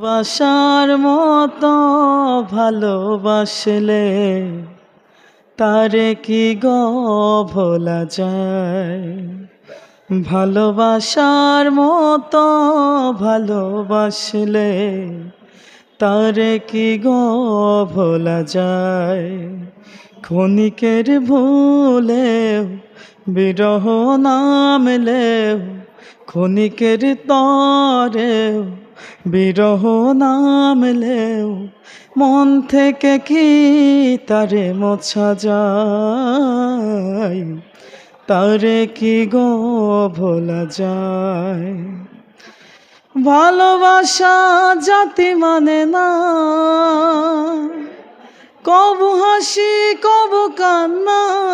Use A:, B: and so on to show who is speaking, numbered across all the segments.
A: বাসার মতো ভালোবাসলে তারে কি গ ভোলা যায়? ভালোবাসার মতো ভালোবাসলে তারে কি গ ভোলা যায়? ক্ষণিকের ভুলেও বিরহ নামলেও, ক্ষণিকের তরেও বিরহ নামলেও মন থেকে কি তারে মোছা যায়? তারে কি গো ভোলা যায়? ভালোবাসা জাতি মানে না। কবু হাসি, কবু কান্না।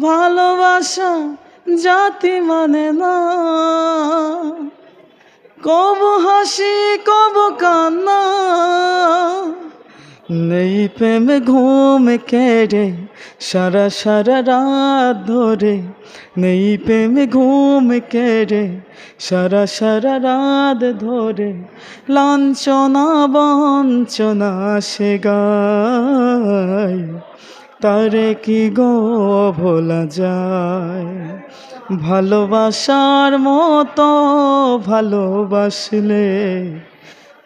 A: ভালোবাসা জাতি মানে না। কব হাসি, কব কান্না। নেই প্রেম ঘুম কেড়ে, সারা সারা রাত ধরে। নেই প্রেম ঘুম কেড়ে, সারা সারা রাত ধরে। লাঞ্ছনা বঞ্চনা সে গায়। তারে কি গো ভোলা যায়? ভালোবাসার মতো ভালোবাসলে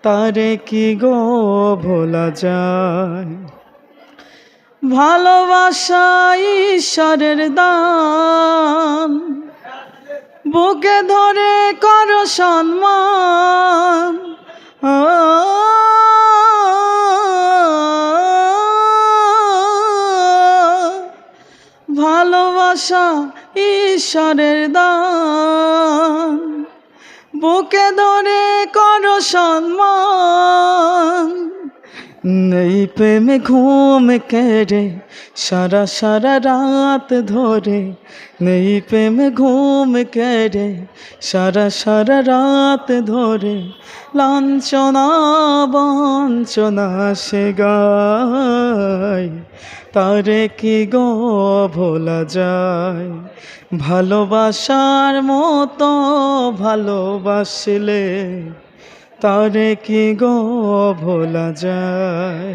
A: তারে কি গো ভোলা যায়? ভালোবাসা ঈশ্বরের দান, বুকে ধরে কর সম্মান ভালোবাসা ঈশ্বরের দান। বুকে ধরে কর সম্মান। নেই প্রেমে ঘুম কেড়ে সারা সারা রাত ধরে নেই প্রেমে ঘুম কেড়ে সারা সারা রাত ধরে লাঞ্ছনা বঞ্চনা সে গায় তারে কি গো ভোলা যায় ভালোবাসার মতো ভালোবাসলে তারে কি গো ভোলা যায়?